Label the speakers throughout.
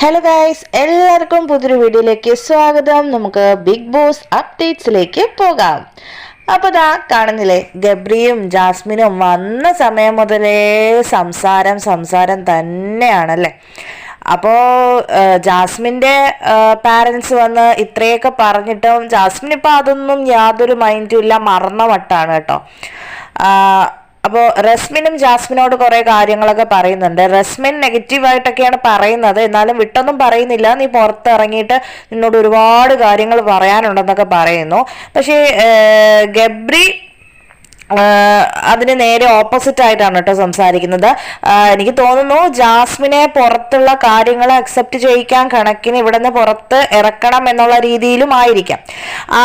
Speaker 1: Hello guys എല്ലാവർക്കും പുതിയൊരു വീഡിയോയിലേക്ക് സ്വാഗതം. നമുക്ക് ബിഗ് ബോസ് അപ്ഡേറ്റ്സിലേക്ക് പോകാം. അപ്പോൾ ദാ കാണുന്നില്ലേ ഗബ്രിയും ജാസ്മിനും വന്ന സമയം മുതലേ സംസാരം സംസാരം തന്നെയാണല്ലേ? അപ്പോ ജാസ്മിന്റെ പാരൻസ് വന്ന് ഇത്രയൊക്കെ പറഞ്ഞിട്ടും ജാസ്മിൻ ഇപ്പോൾ അതൊന്നും യാതൊരു മൈൻഡും ഇല്ല മറന്ന വട്ടാണ് കേട്ടോ. അപ്പോൾ റസ്മിനും ജാസ്മിനോട് കുറെ കാര്യങ്ങളൊക്കെ പറയുന്നുണ്ട്. റസ്മിൻ നെഗറ്റീവായിട്ടൊക്കെയാണ് പറയുന്നത്. എന്നാലും വിട്ടൊന്നും പറയുന്നില്ല. നീ പുറത്തിറങ്ങിയിട്ട് നിന്നോട് ഒരുപാട് കാര്യങ്ങൾ പറയാനുണ്ടെന്നൊക്കെ പറയുന്നു. പക്ഷേ ഗബ്രി അതിന് നേരെ ഓപ്പോസിറ്റ് ആയിട്ടാണ് കേട്ടോ സംസാരിക്കുന്നത്. എനിക്ക് തോന്നുന്നു ജാസ്മിനെ പുറത്തുള്ള കാര്യങ്ങൾ അക്സെപ്റ്റ് ചെയ്യിക്കാൻ കണക്കിന് ഇവിടുന്ന് പുറത്ത് ഇറക്കണം എന്നുള്ള രീതിയിലും ആയിരിക്കാം. ആ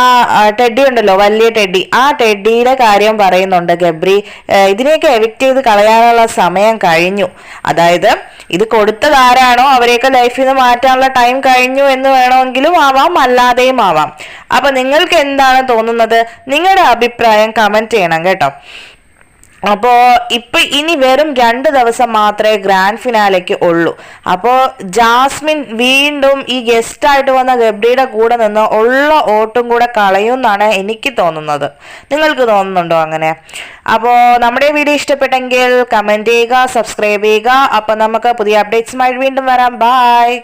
Speaker 1: ടെഡി ഉണ്ടല്ലോ വലിയ ടെഡി ആ ടെഡിയുടെ കാര്യം പറയുന്നുണ്ട് ഗബ്രി. ഇതിനെയൊക്കെ എവിക്റ്റ് ചെയ്ത് കളയാനുള്ള സമയം കഴിഞ്ഞു. അതായത് ഇത് കൊടുത്തതാരാണോ അവരെയൊക്കെ ലൈഫിൽ നിന്ന് മാറ്റാനുള്ള ടൈം കഴിഞ്ഞു എന്ന് വേണമെങ്കിലും ആവാം അല്ലാതെയും ആവാം. അപ്പൊ നിങ്ങൾക്ക് എന്താണ് തോന്നുന്നത്? നിങ്ങളുടെ അഭിപ്രായം കമന്റ് ചെയ്യണം കേട്ടോ. അപ്പോൾ ഇപ്പൊ ഇനി വെറും രണ്ട് ദിവസം മാത്രമേ ഗ്രാൻഡ് ഫിനാലയ്ക്ക് ഉള്ളൂ. അപ്പോൾ ജാസ്മിൻ വീണ്ടും ഈ ഗസ്റ്റ് ആയിട്ട് വന്ന ഗബ്രിയുടെ കൂടെ നിന്ന് ഉള്ള ഓട്ടും കൂടെ കളയുമെന്നാണ് എനിക്ക് തോന്നുന്നത്. നിങ്ങൾക്ക് തോന്നുന്നുണ്ടോ അങ്ങനെ? അപ്പോൾ നമ്മുടെ വീഡിയോ ഇഷ്ടപ്പെട്ടെങ്കിൽ കമന്റ് ചെയ്യുക സബ്സ്ക്രൈബ് ചെയ്യുക. അപ്പോൾ നമുക്ക് പുതിയ അപ്ഡേറ്റ്സുമായി വീണ്ടും വരാം. ബായ്